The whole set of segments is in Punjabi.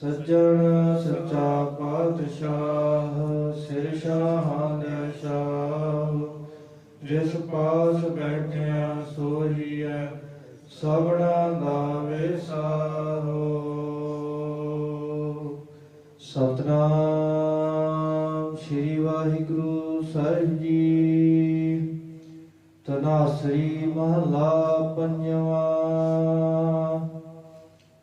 ਸੱਜਣ ਸੱਚਾ ਪਾਤਸ਼ਾਹ, ਸਿਰ ਸ਼ਾਹਾਂ ਦੇ ਸ਼ਾਹ। ਜਿਸ ਪਾਸ ਬੈਠਿਆ ਸੋਹੀਐ ਸਭਨਾ ਦਾ ਵਿਸਾਰੋ। ਸਤਨਾਮ ਸ੍ਰੀ ਵਾਹਿਗੁਰੂ ਸਾਹਿਬ ਜੀ। ਤਨਾਸਰੀ ਮਹਲਾ ਪੰਜਵਾਂ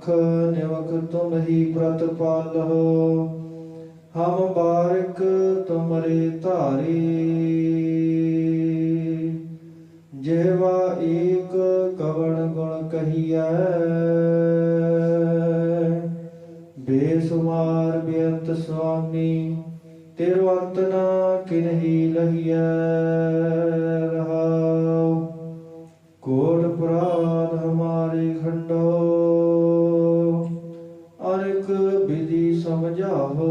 ਨਿਮਖ ਨਿਮਖ ਤੁਮ ਹੀ ਪ੍ਰਤਪਾਲਹੁ ਹਮ ਬਾਰਕ ਤੁਮਰੇ ਧਾਰੀ। ਜਿਹਵਾ ਏਕ ਕਵਣ ਗੁਣ ਕਹੀਐ, ਬੇਸੁਮਾਰ ਬੇਅੰਤ ਸੁਆਮੀ ਤਿਰਵੰਤ ਨਾ ਕਿਨਹੀ ਲਹੀਐ ਰਹਾਉ। ਕੋਟ ਪ੍ਰਾਨ ਹਮਾਰੇ ਅਨੇਕ ਵਿਧੀ ਸਮਝਾਵੋ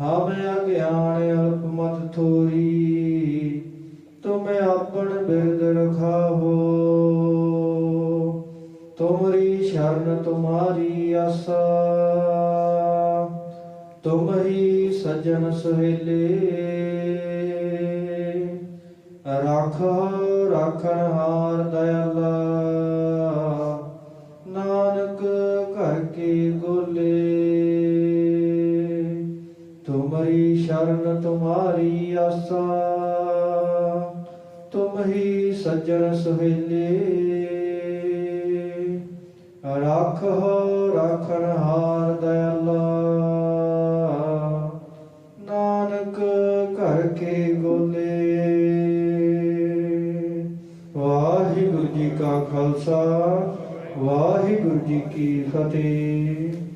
ਹਮ ਅਗਿਆਨ ਅਲਪ ਮਤ ਥੋਰੀ, ਤੁਮੇ ਆਪਣ ਬਿਰਦ ਰਖਾਵੋ ਤੁਮਰੀ ਸ਼ਰਨ ਤੁਮਾਰੀ ਆਸਾ ਤੁਮ ਹੀ ਸਜਣ ਸੁਹੇਲੇ। ਰਾਖੋ, ਰੱਖਣ ਹਾਰ ਦਇਆਲਾ। ਨਾਨਕ ਘਰ ਕੀ ਗੋਲੇ। ਤੁਮਰੀ ਸ਼ਰਨ, ਤੁਮਾਰੀ ਆਸਾ। ਤੁਮ ਹੀ ਸੱਜਣ ਸੁਹੇਲੇ। ਰਾਖੋ ਰਾਖਣ ਹਾਰ ਦਇਆਲਾ। ਨਾਨਕ ਘਰ ਕੇ ਗੋਲੇ। ਵਾਹਿਗੁਰੂ ਜੀ ਕਾ ਖਾਲਸਾ। ਵਾਹਿਗੁਰੂ ਜੀ ਕੀ ਫਤਿਹ।